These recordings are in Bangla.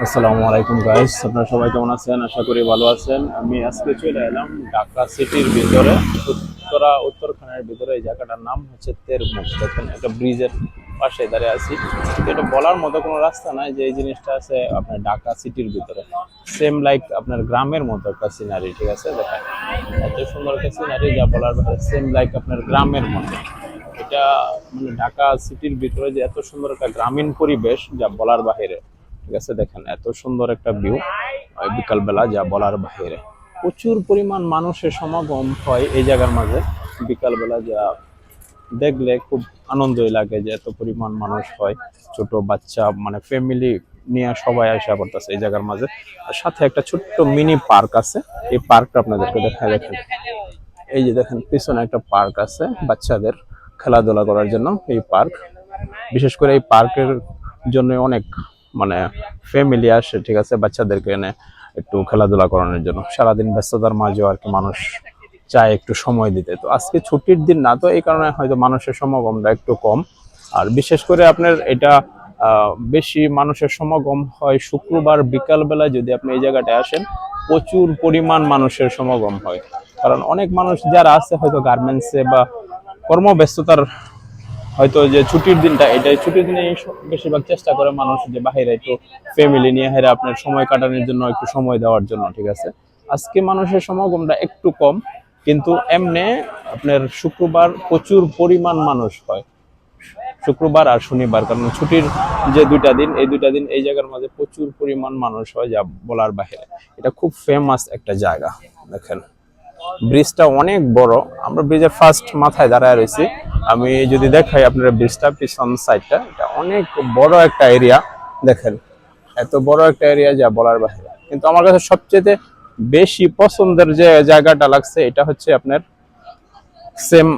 আসসালামু আলাইকুম গাইস আপনারা সবাই কেমন আছেন? আশা করি ভালো আছেন। আমি আজকে চলে এলাম ঢাকা সিটির ভিতরে, উত্তরা, উত্তরখানের ভিতরে। এই জায়গাটার নাম হচ্ছে তেরমুখ। দেখেন, একটা ব্রিজের পাশে দাঁড়িয়ে আছি। এটা বলার মতো কোনো রাস্তা নাই যে এই জিনিসটা আছে আপনার ঢাকা সিটির ভিতরে। সেম লাইক আপনার গ্রামের মতো একটা সিনারি ঠিক আছে? দেখেন, এত সুন্দর একটা সিনারি যা বলার সেম লাইক আপনার গ্রামের মতো। এটা মানে ঢাকা সিটির ভিতরে যে এত সুন্দর একটা গ্রামীণ পরিবেশ, যা বলার বাহিরে ঠিক আছে দেখেন এত সুন্দর একটা ভিউ বিকালবেলা যা বলার বাহিরে প্রচুর পরিমাণ মানুষের সমাগম হয় এই জায়গার মাঝে। বিকালবেলা যা দেখলে খুব আনন্দই লাগে যে এত পরিমাণ মানুষ হয়। ছোট বাচ্চা মানে ফ্যামিলি নিয়ে সবাই আসা করতেছে এই জায়গার মাঝে। আর সাথে একটা ছোট্ট মিনি পার্ক আছে। এই পার্কটা আপনাদেরকে দেখা দেখেন। এই যে দেখেন, পিছনে একটা পার্ক আছে বাচ্চাদের খেলাধুলা করার জন্য। এই পার্ক বিশেষ করে এই পার্কের জন্য অনেক মানে ফ্যামিলি আসে, ঠিক আছে, বাচ্চাদেরকে এনে একটু খেলাধুলা করানোর জন্য। সারাদিন ব্যস্ততার মাঝেও আর কি মানুষ চায় একটু সময় দিতে। তো আজকে ছুটির দিন না, তো এই কারণে হয়তো মানুষের সমাগমটা একটু কম। আর বিশেষ করে আপনার এটা বেশি মানুষের সমাগম হয় শুক্রবার বিকালবেলা যদি আপনি এই জায়গাটায় আসেন, প্রচুর পরিমাণ মানুষের সমাগম হয়। কারণ অনেক মানুষ যারা আছে হয়তো গার্মেন্টসে বা কর্মব্যস্ততার হয়তো যে ছুটির দিনটা, এটাই ছুটির দিনে বেশিরভাগ চেষ্টা করে মানুষ যে বাইরে একটু ফ্যামিলি নিয়ে হেরে আপনার সময় কাটানোর জন্য, একটু সময় দেওয়ার জন্য, ঠিক আছে? আজকে মানুষের সমাগমটা একটু কম, কিন্তু এমনি আপনার শুক্রবার প্রচুর পরিমাণ মানুষ হয়। শুক্রবার আর শনিবার, কারণ ছুটির যে দুইটা দিন, এই দুইটা দিন এই জায়গার মাঝে প্রচুর পরিমাণ মানুষ হয় যা বলার বাহিরে। এটা খুব ফেমাস একটা জায়গা, দেখেন। ব্রিজটা অনেক বড়, আমরা ব্রিজের ফার্স্ট মাথায় দাঁড়ায় রয়েছি। আমি যদি দেখাই আপনারা ব্রিজটা, পিছন সাইডটা এটা অনেক বড় একটা এরিয়া দেখেন। এত বড় একটা এরিয়া যা বলার বাইরে কিন্তু আমার কাছে সবচেয়ে বেশি পছন্দের যে জায়গাটা লাগছে, এটা হচ্ছে আপনার সেম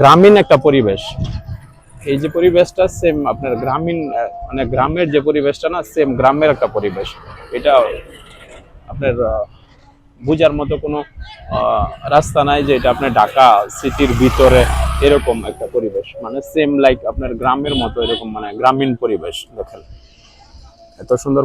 গ্রামীণ একটা পরিবেশ। এই যে পরিবেশটা সেম আপনার গ্রামীণ মানে গ্রামের যে পরিবেশটা না সেম গ্রামের একটা পরিবেশ। এটা আপনার বোঝার মতো কোনো রাস্তা নাই যে এটা আপনার ঢাকা সিটির ভিতরে এরকম একটা পরিবেশ। মানে সেম লাইক আপনার গ্রামের মতো এরকম মানে গ্রামীণ পরিবেশ, দেখেন। এত সুন্দর